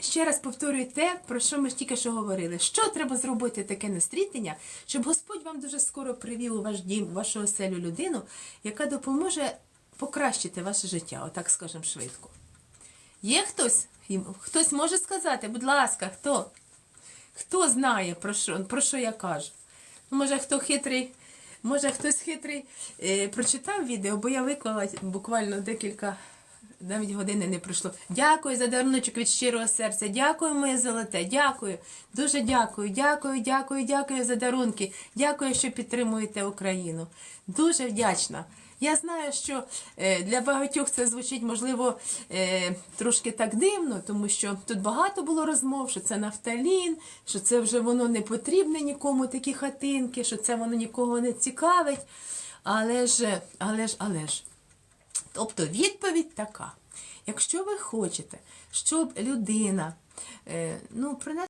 ще раз повторюю те, про що ми тільки що говорили. Що треба зробити таке настрітення, щоб Господь вам дуже скоро привів у ваш дім, у вашу оселю людину, яка допоможе покращити ваше життя, отак скажемо швидко. Є хтось? Хтось може сказати, будь ласка, хто? Хто знає, про що, про що я кажу? Може, хто хитрий, може хтось хитрий е, прочитав відео, бо я виклала буквально декілька, навіть години не пройшло. Дякую за даруночок від щирого серця. Дякую, моє золоте. Дякую. Дуже дякую, дякую, дякую, дякую за дарунки. Дякую, що підтримуєте Україну. Дуже вдячна. Я знаю, що е, для багатьох це звучить, можливо, е, трошки так дивно, тому що тут багато було розмов, що це нафталін, що це вже воно не потрібне нікому такі хатинки, що це воно нікого не цікавить. Але ж, але ж, але ж. Тобто відповідь така: якщо ви хочете, щоб людина е, ну, принесла